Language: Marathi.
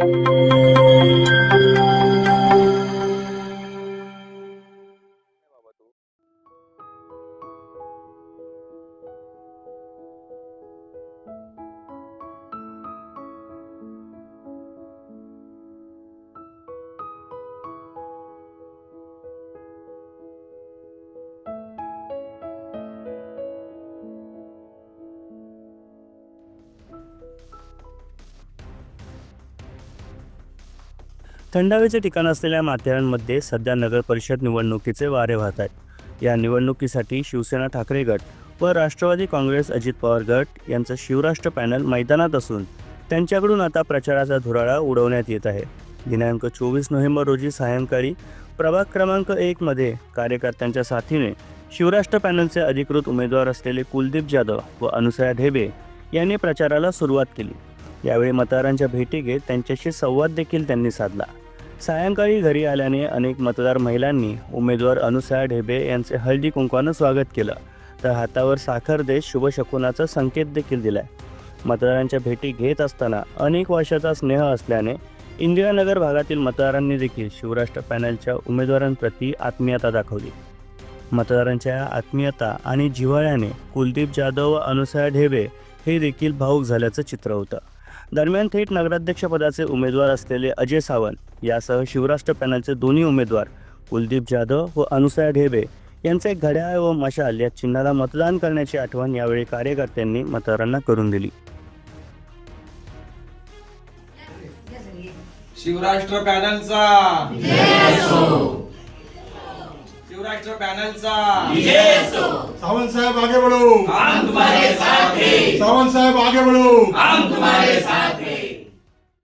Música हवेचे ठिकाण असलेल्या माथेरानमध्ये सध्या नगरपरिषद निवडणुकीचे वारे वाहत आहेत. या निवडणुकीसाठी शिवसेना ठाकरे गट व राष्ट्रवादी काँग्रेस अजित पवार गट यांचं शिवराष्ट्र पॅनल मैदानात असून त्यांच्याकडून आता प्रचाराचा धुराळा उडवण्यात येत आहे. दिनांक चोवीस नोव्हेंबर रोजी सायंकाळी प्रभाग क्रमांक एकमध्ये कार्यकर्त्यांच्या साथीने शिवराष्ट्र पॅनलचे अधिकृत उमेदवार असलेले कुलदीप जाधव व अनुसया ढेबे यांनी प्रचाराला सुरुवात केली. यावेळी मतदारांच्या भेटी घेत त्यांच्याशी संवाद देखील त्यांनी साधला. सायंकाळी घरी आल्याने अनेक मतदार महिलांनी उमेदवार अनुसया ढेबे यांचे हळदी कुंकवानं स्वागत केलं. तर हातावर साखर देश शुभशकुनाचा संकेत देखील दिलाय. मतदारांच्या भेटी घेत असताना अनेक वर्षाचा स्नेह असल्याने इंदिरानगर भागातील मतदारांनी देखील शिवराष्ट्र पॅनलच्या उमेदवारांप्रती आत्मीयता दाखवली. मतदारांच्या आत्मीयता आणि जिव्हाळ्याने कुलदीप जाधव व अनुसया ढेबे हे देखील भाऊक झाल्याचं चित्र होतं. दरम्यान थेट नगराध्यक्षपदाचे उमेदवार असलेले अजय सावंत यासह शिवराष्ट्र पॅनलचे दोन्ही उमेदवार कुलदीप जाधव व अनुसया ढेबे यांचे घड्याळ व मशाल या चिन्हाला मतदान करण्याची आठवण यावेळी कार्यकर्त्यांनी मतदारांना करून दिली. शिवराष्ट्र पॅनलचा. शिवराष्ट्र पॅनलचा. सावंत साहब आगे बढ़ो. हम तुम्हारे साथ हैं. सावंत साहब आगे बढ़ो. हम तुम्हारे साथ